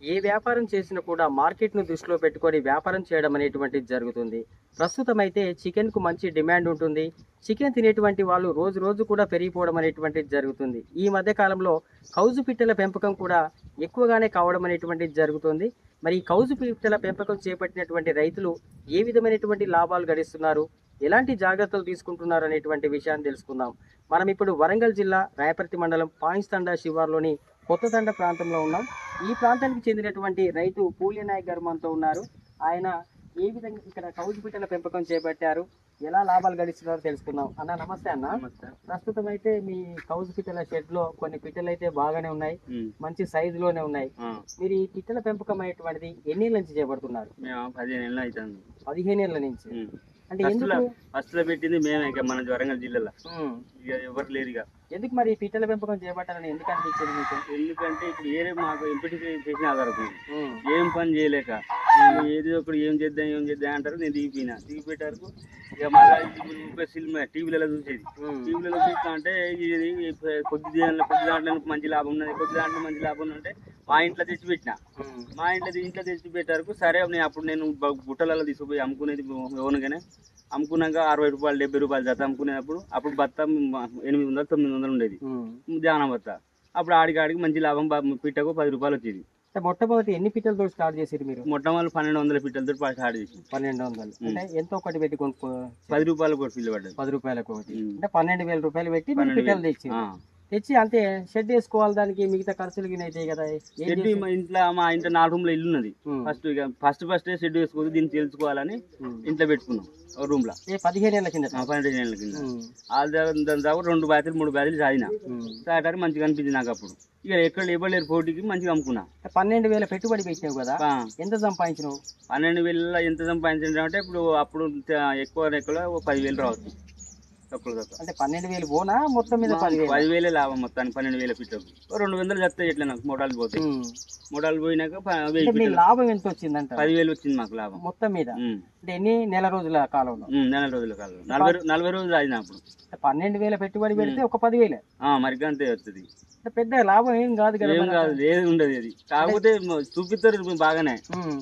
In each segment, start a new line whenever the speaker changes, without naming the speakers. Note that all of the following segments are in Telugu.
ఏ వ్యాపారం చేసినా కూడా మార్కెట్ను దృష్టిలో పెట్టుకొని వ్యాపారం చేయడం అనేటువంటిది జరుగుతుంది. ప్రస్తుతం అయితే చికెన్కు మంచి డిమాండ్ ఉంటుంది. చికెన్ తినేటువంటి వాళ్ళు రోజు రోజు కూడా పెరిగిపోవడం అనేటువంటిది జరుగుతుంది. ఈ మధ్య కాలంలో కౌజు పిట్టల పెంపకం కూడా ఎక్కువగానే కావడం అనేటువంటిది జరుగుతుంది. మరి ఈ కౌజు పిట్టల పెంపకం చేపట్టినటువంటి రైతులు ఏ విధమైనటువంటి లాభాలు గడిస్తున్నారు? ఎలాంటి జాగ్రత్తలు తీసుకుంటున్నారు అనేటువంటి విషయాన్ని తెలుసుకుందాం. మనం ఇప్పుడు వరంగల్ జిల్లా రాయపర్తి మండలం పాయిస్తండా శివార్లోని కొత్తతండ ప్రాంతంలో ఉన్నాం. ఈ ప్రాంతానికి చెందినటువంటి రైతు పూల్య నాయక్ గారు మనతో ఉన్నారు. ఆయన ఏ విధంగా ఇక్కడ కౌజు పిట్టల పెంపకం చేపట్టారు? ఎలా లాభాలు గడిస్తున్నారో తెలుసుకుందాం. అన్న నమస్తే అన్న. ప్రస్తుతం అయితే మీ కౌజు పిట్టల షెడ్లో కొన్ని పిట్టలు అయితే బాగానే ఉన్నాయి. మంచి సైజు లోనే ఉన్నాయి మీరు ఈ పిట్టల పెంపకం అనేటువంటిది ఎన్ని ఏళ్ళ నుంచి చేపడుతున్నారు?
పదిహేను ఏళ్ళు అవుతుంది
పదిహేను ఏళ్ళ నుంచి. అంటే
ఫస్ట్
ఎందుకు?
ఫస్ట్లో పెట్టింది మేమే మన వరంగల్ జిల్లాలో. ఇక ఎవరు లేరు ఇక.
ఎందుకు మరి ఈ పిట్టల పెంపకం చేపట్టాలని ఎందుకు అనిపించింది మీకు
ఎందుకంటే ఇప్పుడు ఏరే మాకు ఎంపీటీ చేసిన ఆధారపడి. ఏం పని చేయలేక ఏది ఒకటి ఏం చేద్దాం ఏం చేద్దాం అంటారు నేను దిగిపోయినా దిగిపెట్టారు ఇక మళ్ళీ సినిమా టీవీలలో చూసేది. టీవీలలో చూస్తా అంటే ఇది కొద్ది దాంట్లో కొద్ది దాంట్లో మంచి లాభం ఉన్నది కొద్ది దాంట్లో మంచి లాభం ఉన్నది అంటే మా ఇంట్లో తెచ్చి పెట్టిన
ఉమ్.
మా ఇంట్లో ఇంట్లో తెచ్చి పెట్టారు సరే నేను అప్పుడు నేను బుట్టలలో తీసుకుపోయి అమ్ముకునేది ఓనుగానే అమ్ముకున్నాక అరవై రూపాయలు డెబ్బై రూపాయలు జత అమ్ముకునేటప్పుడు అప్పుడు బత్త ఎనిమిది వందలు తొమ్మిది వందలు ఉండేది. ధ్యానం బత్త. అప్పుడు ఆడికి ఆడికి మంచి లాభం పిట్టకు పది రూపాయలు వచ్చేది.
అంటే మొట్టమొదటి ఎన్ని పిట్టలతో స్టార్ట్ చేసారు మీరు?
మొట్టమొదటి పన్నెండు వందల పిట్టలతో స్టార్ట్ చేసి
పన్నెండు వందలు. అంటే ఎంత ఒకటి పెట్టి కొనుక్కో
పది రూపాయలు పిల్ల పడ్డది.
పది రూపాయలకు ఒకటి. అంటే పన్నెండు వేల రూపాయలు పెట్టి పిట్టలు తెచ్చి. తెచ్చి అంతే షెడ్ వేసుకోవాలి దానికి మిగతా ఖర్చులు గిన అవుతాయి కదా.
షెడ్ మా ఇంట్లో మా ఇంట్లో నాలుగు రూమ్లో ఇల్లు ఉన్నది. ఫస్ట్ ఇక ఫస్ట్ ఫస్ట్ షెడ్ వేసుకోవద్దు దీన్ని తెలుసుకోవాలని. ఇంట్లో పెట్టుకున్నాం
రూమ్లో పదిహేను ఏళ్ళ కింద
పన్నెండు ఏళ్ళ కింద. దాని దగ్గర రెండు బ్యాతులు మూడు బ్యాతులు సాగిన. సాగటానికి మంచిగా అనిపించింది నాకు అప్పుడు. ఇక ఎక్కడ లేబర్లేరు పోటీకి మంచిగా అమ్ముకున్నా.
పన్నెండు వేల పెట్టుబడి పెట్టినావు కదా? ఎంత సంపాదించినావు?
పన్నెండు వేల ఎంత సంపాదించడం అంటే ఇప్పుడు అప్పుడు ఎక్కువ ఎక్కువ పదివేలు రావచ్చు.
అంటే పన్నెండు వేలు పోనా? మొత్తం మీద పదివేలు?
లాభం మొత్తానికి పన్నెండు వేల పిట్టకు రెండు వందలు చెప్తాయి ఇట్లా నాకు మోటార్లు పోతాయి? మోటార్లు పోయినాక
లాభం ఎంత వచ్చిందంట
పదివేలు వచ్చింది మాకు లాభం.
మొత్తం మీద? అంటే ఎన్ని నెల రోజుల కాలంలో?
నెల రోజుల కాలం నలభై నలభై రోజులు ఆగిన అప్పుడు.
పన్నెండు వేల పెట్టుబడి పెడితే ఒక పదివేలే.
ఆ, మరి అంతే వస్తుంది
పెద్ద లాభం ఏం కాదు కదా
ఏం. కాదు ఏది ఉండదు అది. కాకపోతే చూపిస్తారు బాగానే.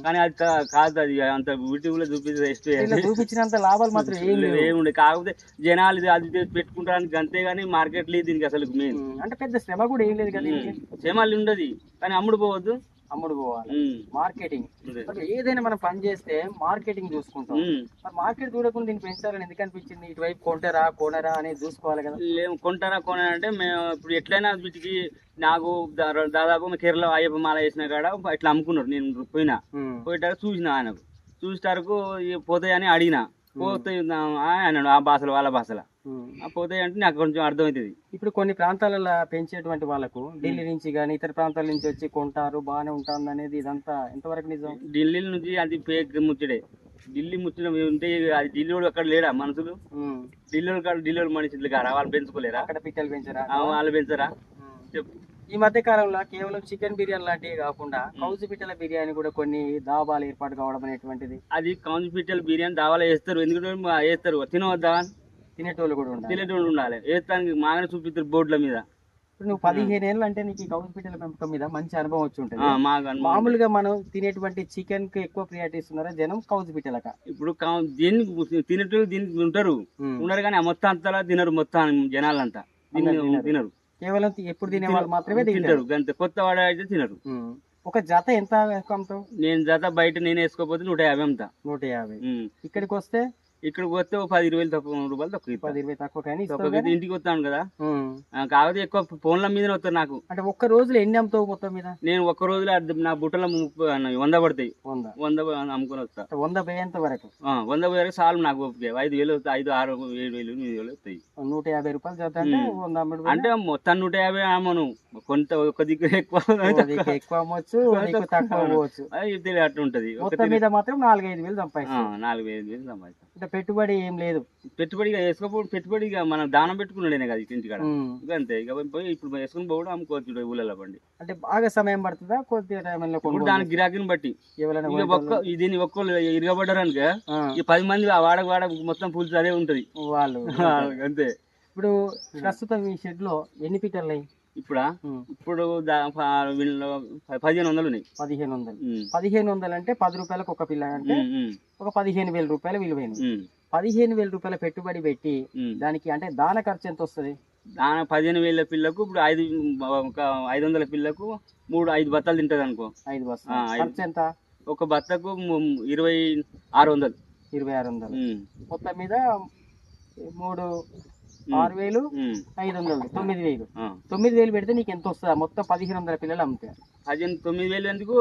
కానీ అది కాదు అది అంత యూట్యూబ్లో చూపిస్తే
చూపించినంత లాభాలు మాత్రం ఏం లేవు.
ఏముండే కాకపోతే జనాలు ఇది అది పెట్టుకుంటానికి అంతే కానీ మార్కెట్ లేదు దీనికి అసలు మెయిన్.
అంటే పెద్ద శ్రమ కూడా ఏం లేదు కదా.
సేమాలు ఉండదు. కానీ అమ్ముడు పోవద్దు.
అమ్ముడు పోవాలి. మార్కెటింగ్ ఏదైనా మనం పని చేస్తే మార్కెటింగ్ చూసుకుంటాం. మార్కెట్ చూడకుండా దీన్ని పెంచాలని ఎందుకు అనిపించింది ఇటువైపు కొంటారా కొనరా అనేది చూసుకోవాలి కదా.
లేం కొంటారా కొనా అంటే మేము ఇప్పుడు ఎట్లయినా వీటికి నాకు దాదాపు కేరళ అయ్యప్ప మాల వేసిన కాడ ఇట్లా అమ్ముకున్నారు. నేను పోయినా. పోయేటారు చూసిన ఆయనకు. చూసేటారకు పోతాయని అడిగిన. పోతాయి అన్నాడు ఆ భాషలో వాళ్ళ భాషలో. పోతాయి అంటే నాకు కొంచెం అర్థమవుతుంది.
ఇప్పుడు కొన్ని ప్రాంతాలలో పెంచేటువంటి వాళ్ళకు ఢిల్లీ నుంచి కానీ ఇతర ప్రాంతాల నుంచి వచ్చి కొంటారు బాగానే ఉంటుంది అనేది ఇదంతా ఎంతవరకు నిజం?
ఢిల్లీ నుంచి అది ఫేక్ ముచ్చడే ఢిల్లీ ముచ్చడం ఉంటే అది ఢిల్లీలో అక్కడ లేడా మనుషులు. ఢిల్లీలో కాదు ఢిల్లీలో మనుషులు కారా? వాళ్ళు పెంచుకోలేరా?
అక్కడ పిట్టలు పెంచరా?
వాళ్ళు పెంచరా. చెప్పు.
ఈ మధ్య కాలంలో కేవలం చికెన్ బిర్యానీ లాంటివి కాకుండా కౌజు పిట్టల బిర్యానీ కూడా కొన్ని దాబాలు ఏర్పాటు కావడం అనేటువంటిది.
అది కాన్స్పిటల్ బిర్యానీ దావాలో వేస్తారు. ఎందుకంటే వేస్తారు. తినవద్దా?
తినేటోళ్ళు కూడా ఉండాలి.
తినేటోళ్ళు ఉండాలి. వేస్తానికి మాగానే చూపిస్తారు బోర్డుల మీద.
ఇప్పుడు నువ్వు పదిహేను ఏళ్ళు అంటే నీకు కౌజు పిట్టల పెంపకం మీద మంచి అనుభవం వచ్చి ఉంటుంది. మామూలుగా మనం తినేటువంటి చికెన్కి ఎక్కువ ప్రియారిటీ ఇస్తున్నారా జనం కౌజు పిట్టలక
ఇప్పుడు కా- దీన్ని తినేటోళ్ళు దీనికి ఉంటారు. ఉన్నారు కానీ ఆ మొత్తం అంతా తినరు మొత్తం జనాలంతా.
తినరు. కేవలం ఎప్పుడు తినే వాళ్ళు మాత్రమే తింటారు.
అంతే కొత్త వాడు అయితే తినరు.
ఒక జత ఎంత అమ్ముతావు
నేను జత బయట నేను వేసుకోకపోతే నూట యాభై అమ్ముతా.
నూట యాభై. ఇక్కడికి వస్తే
ఇక్కడికి వస్తే ఒక పది ఇరవై తక్కువ రూపాయలు తక్కువ.
పది ఇరవై తక్కువ కానీ
తక్కువ ఇంటికి వస్తాను కదా. కాకపోతే ఎక్కువ ఫోన్ల మీదనే వస్తారు నాకు.
అంటే ఒక్క రోజులో ఎన్ని అమ్ముతావు మొత్తం మీద?
నేను ఒక్క రోజులో నా బుట్టలో వంద పడతాయి.
వంద.
వంద అమ్ముకొని వస్తా.
వంద పోయేంత వరకు.
వంద పోయాక చాలు నాకు ఓపిక. ఐదు వేలు ఐదు ఆరు ఏడు వేలు ఎనిమిది వేలు వస్తాయి.
నూట యాభై రూపాయలు అంటే
మొత్తం నూట యాభై అమ్మను. కొంత ఒక దిక్కు ఎక్కువ
ఎక్కువ అమ్మొచ్చు తక్కువ
తెలియ అట్లా ఉంటది
మొత్తం మీద మాత్రం నాలుగైదు వేలు సంపాదిస్తాం.
నాలుగు వేలు వేలు సంపాదిస్తాం.
అంటే పెట్టుబడి ఏం లేదు.
పెట్టుబడిగా వేసుకోపో పెట్టుబడిగా మనం దానం పెట్టుకున్నాడే కదా. ఇక అంతే ఇక పోయి ఇప్పుడు వేసుకుని పోవడం అమ్ముకోవచ్చు ఊళ్ళలో బండి.
అంటే బాగా సమయం పడుతుందా? కొద్దిగా టైంలో
ఇప్పుడు దాని గిరాకీని బట్టి. ఇక ఒక్క దీన్ని ఒక్కళ్ళు ఇరగబడ్డారనుక
ఆ,
ఈ పది మంది ఆ వాడక వాడ మొత్తం పులుసు అదే ఉంటది.
వాళ్ళు.
అంతే.
ఇప్పుడు ప్రస్తుతం ఈ షెడ్లో ఎన్ని అయ్యి
ఇప్పుడా? ఇప్పుడు పదిహేను వందలు ఉన్నాయి
పదిహేను వందలు. పదిహేను వందలు. అంటే పది రూపాయలకు ఒక పిల్ల అంటే ఒక పదిహేను వేల రూపాయలు విలువైన పదిహేను వేల రూపాయల పెట్టుబడి పెట్టి. దానికి అంటే దాన ఖర్చు ఎంత వస్తుంది?
దాని పదిహేను వేల పిల్లకు ఇప్పుడు ఐదు ఒక ఐదు వందల పిల్లకు మూడు ఐదు బత్తాలు తింటది అనుకో.
ఐదు బస్తాలు. ఎంత
ఒక బత్తకు ఇరవై ఆరు వందలు.
ఇరవై ఆరు వందలు. మొత్తం మీద మూడు ఆరు వేలు ఐదు వందలు తొమ్మిది వేలు. తొమ్మిది వేలు పెడితే నీకు ఎంత వస్తుంది మొత్తం పదిహేను వందల పిల్లలు అమ్ముతారు
పదిహేను తొమ్మిది వేలు ఎందుకు?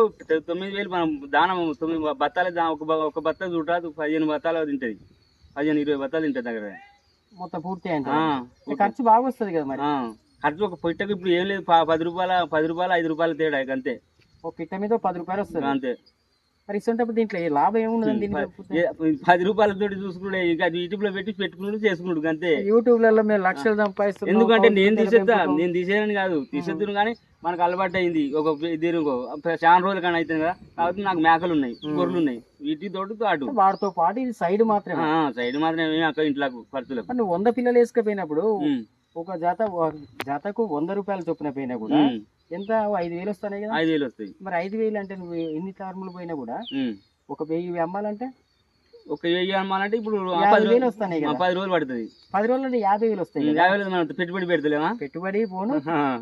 తొమ్మిది వేలు మనం దానం తొమ్మిది బత్తాలు ఒక ఒక బత్త చూడరాదు. పదిహేను బత్తాలు తింటది. పదిహేను ఇరవై బత్తాలు తింటది దగ్గర
మొత్తం పూర్తి అయింది. ఖర్చు బాగా వస్తుంది కదా మరి.
ఖర్చు ఒక పొట్టకు ఇప్పుడు ఏం లేదు. పది రూపాయల పది రూపాయలు ఐదు రూపాయల తేడా అంతే.
ఒక పిట్ట మీద పది రూపాయలు వస్తుంది.
అంతే.
మరి ఇస్తుంటప్పుడు దీంట్లో లాభం ఏముండదు
పది రూపాయలతో చూసుకున్నాడు ఇక యూట్యూబ్లో పెట్టి పెట్టుకున్నాడు చేసుకున్నాడు అంతే.
యూట్యూబ్లలో మేము లక్షలు సంపాదిస్తున్నాం
ఎందుకంటే నేను తీసేస్తా. నేను తీసేయని కాదు. తీసేద్దును కానీ మనకు అలవాటు అయింది. ఒక దీని చాలా రోజులు కానీ అవుతుంది కదా. కాబట్టి నాకు మేకలు ఉన్నాయి గొర్రెలు ఉన్నాయి. వీటి తోటి అటు
వాటితో పాటు ఇది సైడ్ మాత్రమే.
సైడ్ మాత్రం ఏమి అక్కడ ఇంట్లోకి ఖర్చులకు
నువ్వు వంద పిల్లలు వేసుకపోయినప్పుడు ఒక జాత జాతకు వంద రూపాయలు చొప్పున పోయినా కూడా ఎంత? ఐదు వేలు వస్తున్నాయి కదా.
ఐదు వేలు వస్తాయి.
మరి ఐదు వేలు అంటే నువ్వు ఎన్ని టర్ములు పోయినా కూడా. ఒక వెయ్యి అమ్మాలంటే?
ఒక వెయ్యి అమ్మాలంటే ఇప్పుడు పది
వేలు కదా.
పది రోజులు పడుతుంది.
పది రోజులు అంటే యాభై వేలు వస్తాయి
యాభై వేలు మనం పెట్టుబడి పెడతలేమా?
పెట్టుబడి పోను.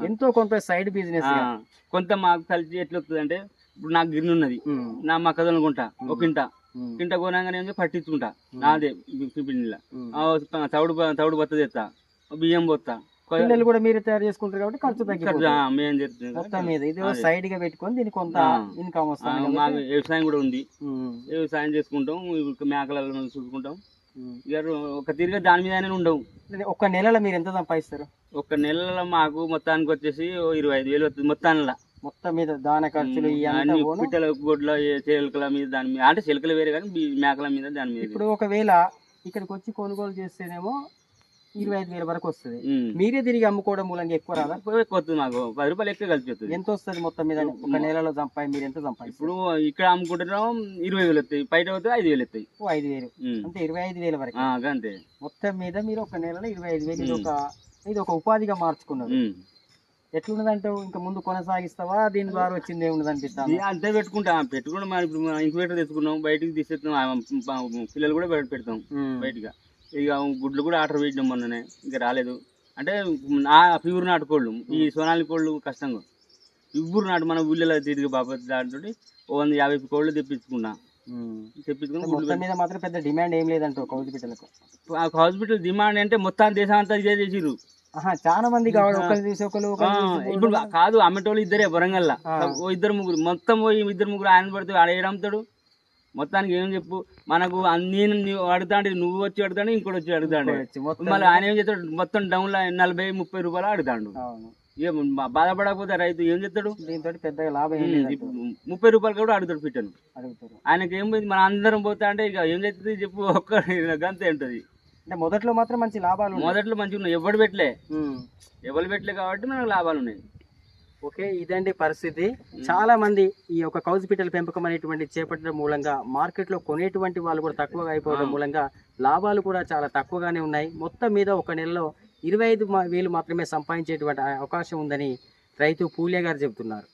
ఎంతో కొంత సైడ్ బిజినెస్.
కొంత మాకు కలిసి ఎట్లా వస్తుంది అంటే ఇప్పుడు నాకు గిన్నె ఉన్నది. నా మక్కదొన్న గుంట ఒక ఇంట ఇంట కొనగానే పట్టించుకుంటా. నాదే పిండిలా తవుడు తవుడు బత్త తెస్తా బియ్యం పోతా
పిల్లలు కూడా మీరే తయారు చేసుకుంటారు కాబట్టి ఖర్చు తగ్గిపోతుంది. మొత్తం మీద ఇది. సైడ్గా పెట్టుకొని దీనికి కొంత. ఇన్కమ్ వస్తుంది
మాకు వ్యవసాయం కూడా ఉంది. వ్యవసాయం చేసుకుంటాం మేకలలో చూసుకుంటాం. ఇక ఒక తిరిగి దాని మీదనే ఉండవు.
ఒక నెలలో మీరు ఎంత సంపాదిస్తారు?
ఒక నెలలో మాకు మొత్తానికి వచ్చేసి ఇరవై ఐదు వేలు వస్తుంది మొత్తానిలా.
మొత్తం మీద దాన ఖర్చులు
పిట్టల గొడ్ల చిలకల మీద దాని మీద అంటే చిలకలు వేరే కానీ మేకల మీద దాని మీద
ఇప్పుడు ఒకవేళ ఇక్కడికి వచ్చి కొనుగోలు చేస్తేనేమో ఇరవై ఐదు వేల వరకు వస్తుంది. మీరే తిరిగి అమ్ముకోవడం మూలంగా ఎక్కువ రాదా?
ఎక్కువ వస్తుంది మాకు. పది రూపాయలు ఎక్కువ కలిసి వస్తుంది.
ఎంత వస్తుంది మొత్తం మీద? ఒక నెలలో సంపాది మీరు ఎంత సంపాదిస్తారు
ఇప్పుడు ఇక్కడ అమ్ముకుంటున్నాం ఇరవై వేలు వస్తాయి. బయట పోతే ఐదు వేలు వస్తాయి.
ఓ ఐదు వేలు. అంటే ఇరవై ఐదు వేల వరకు.
అంతే
మొత్తం మీద మీరు ఒక నెలలో ఇరవై ఐదు వేలు. ఇది ఒక ఇది ఒక ఉపాధిగా మార్చుకున్నారు. ఎట్లున్నదంటే ఇంకా ముందు కొనసాగిస్తావా? దీని ద్వారా వచ్చింది ఏమున్నది అనిపిస్తాను
ఇది అంతే పెట్టుకుంటా. పెట్టుకుంటాం మనం ఇంక్యుబేటర్ తెచ్చుకున్నాం. బయటికి తీసేస్తాం పిల్లలు కూడా బయట పెడతాం బయటగా ఇక గుడ్లు కూడా ఆర్డర్ పెట్టినాం మొన్ననే ఇంకా రాలేదు. అంటే నా ప్యూర్ నాటుకోళ్ళు ఈ సోనాలి కోళ్ళు కష్టంగా. ఇవ్వరు నాటు మన ఊళ్ళో తిరిగి బాబత్ దాంతో ఓ వంద యాభై కోళ్ళు తెప్పించుకున్నా. తెప్పించుకుని గుడ్లు
మొత్తం మీద మాత్రం పెద్ద డిమాండ్ ఏం లేదంట
హాస్పిటల్ డిమాండ్ అంటే మొత్తం దేశం అంతా ఇదే చేసిర్రు.
ఆహా చాలా మంది
ఇప్పుడు కాదు అమ్మేటోళ్ళు ఇద్దరే వరంగల్లా. ఓ ఇద్దరు ముగ్గురు మొత్తం పోయి ఇద్దరు ముగ్గురు ఆయన పడితే ఆడ ఏడమ్ముతాడు మొత్తానికి ఏం చెప్పు? మనకు అన్ని నేను నువ్వు అడుగుతాండి నువ్వు వచ్చి అడుగుతాడు. ఇంకోటి వచ్చి అడుగుతాడు మళ్ళీ ఆయన ఏం చేస్తాడు? మొత్తం డౌన్లో నలభై ముప్పై రూపాయలు అడుగుతాడు. ఏం బాధపడకపోతే రైతు ఏం చేస్తాడు?
దీంతో పెద్దగా లాభం
ముప్పై రూపాయలు కూడా అడుగుతాడు పిట్టను. ఆయనకి ఏం పోయింది? మన అందరం పోతా అంటే ఇక ఏం చేస్తుంది? చెప్పు ఒక్క గంతే ఉంటుంది.
అంటే మొదట్లో మాత్రం మంచి లాభాలు.
మొదట్లో మంచిగా ఉన్నాయి. ఎవడు పెట్టలే. ఎవరు పెట్టలే కాబట్టి మనకు లాభాలు ఉన్నాయి.
ఓకే ఇదండి పరిస్థితి. చాలా మంది ఈ యొక్క కౌజు పిట్టల పెంపకం అనేటువంటి చేపట్టడం మూలంగా మార్కెట్లో కొనేటువంటి వాళ్ళు కూడా తక్కువగా అయిపోవడం. మూలంగా లాభాలు కూడా చాలా తక్కువగానే ఉన్నాయి. మొత్తం మీద ఒక నెలలో ఇరవై ఐదు వేలు మాత్రమే సంపాదించేటువంటి అవకాశం ఉందని రైతు పూలే గారు చెబుతున్నారు.